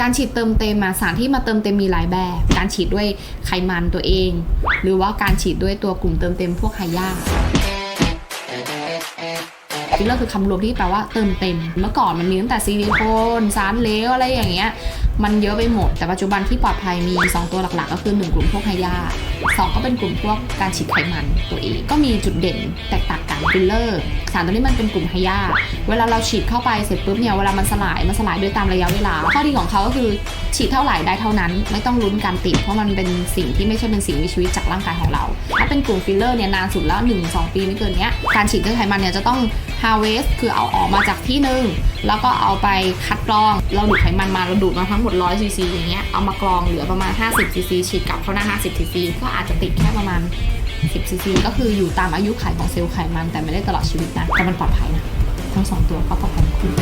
การฉีดเติมเต็มมาสารที่มาเติมเต็มมีหลายแบบ การฉีดด้วยไขมันตัวเอง หรือว่าการฉีดด้วยตัวกลุ่มเติมเต็มพวกไฮยาฟิลเลอร์คือคำรวมที่แปลว่าเติมเต็ม เมื่อก่อนมันมีตั้งแต่ซิลิโคนสารเหลวอะไรอย่างเงี้ย มันเยอะไปหมด แต่ปัจจุบันที่ปลอดภัยมี 2 ตัวหลักๆ ก็คือ 1 กลุ่มพวกไฮยาสองก็เป็นกลุ่มพวกการฉีดไขมันตัวเอง ก็มีจุดเด่นแตกต่าง กันฟิลเลอร์ สารตัวนี้มันเป็นกลุ่มไฮยาเวลาเราฉีดเข้าไปเสร็จปุ๊บเนี่ยเวลามันสลายมันสลายด้วยตามระยะเวลา ข้อดีของเขาก็คือฉีดเท่าไหร่ได้เท่านั้น ไม่ต้องลุ้นการติด เพราะมันเป็นสิ่งที่ไม่ใช่เป็นสิ่งมีชีวิตจากร่างกายของเรา ถ้าเป็นกลุ่มฟิลเลอร์เนี่ยนานสุดแล้ว 1-2 ปีไม่เกินเนี้ยการฉีดด้วไขมันเนี่ยจะต้อง harvest คือเอาออกมาจากที่หนึ่งแล้วก็เอาไปคัดกรอง เราดูดไขมันมาเราดูดมาทั้งหมด100ซีซีอย่างเงี้ยเอามากรองเหลือประมาณ 50ซีซีฉีดกลับเข้าหน้า50ซีซีก็อาจจะติดแค่ประมาณ 10ซีซีก็คืออยู่ตามอายุไขของเซลล์ไขมันแต่ไม่ได้ตลอดชีวิตนะแต่มันปลอดภัยนะ ทั้งสองตัวก็ปลอดภัยคู่